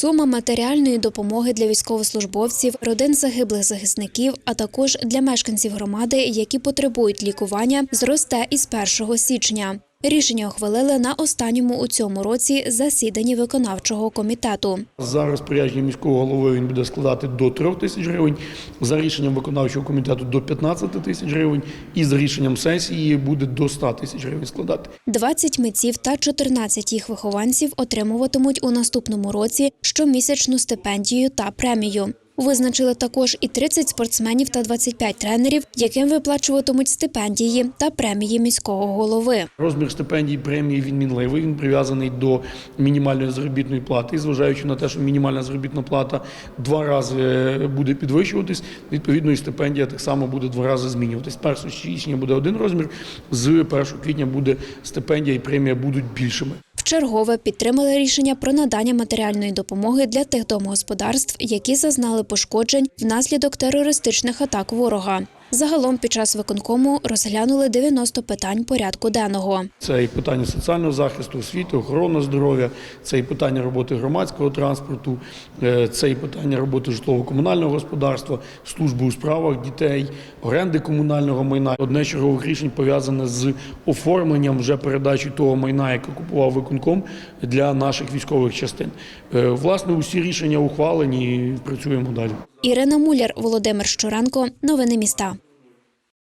Сума матеріальної допомоги для військовослужбовців, родин загиблих захисників, а також для мешканців громади, які потребують лікування, зросте із 1 січня. Рішення ухвалили на останньому у цьому році засіданні виконавчого комітету. За розпорядженням міського голови він буде складати до 3 тисяч гривень, за рішенням виконавчого комітету до 15 тисяч гривень і за рішенням сесії буде до 100 тисяч гривень складати. 20 митців та 14 їх вихованців отримуватимуть у наступному році щомісячну стипендію та премію. Визначили також і 30 спортсменів та 25 тренерів, яким виплачуватимуть стипендії та премії міського голови. Розмір стипендій премії він мінливий, він прив'язаний до мінімальної заробітної плати. І зважаючи на те, що мінімальна заробітна плата два рази е, буде підвищуватись, відповідно і стипендія так само буде два рази змінюватись. З 1 січня буде один розмір, з 1 квітня буде стипендія і премія будуть більшими. Вчергове підтримали рішення про надання матеріальної допомоги для тих домогосподарств, які зазнали пошкоджень внаслідок терористичних атак ворога. Загалом під час виконкому розглянули 90 питань порядку денного. Це і питання соціального захисту, освіти, охорони здоров'я, це і питання роботи громадського транспорту, е, це і питання роботи житлово-комунального господарства, служби у справах дітей, оренди комунального майна. Одне з чергових рішень пов'язане з оформленням вже передачі того майна, яке купував виконком для наших військових частин. Е, Власне, усі рішення ухвалені і працюємо далі. Ірина Муляр, Володимир Щуренко. Новини міста.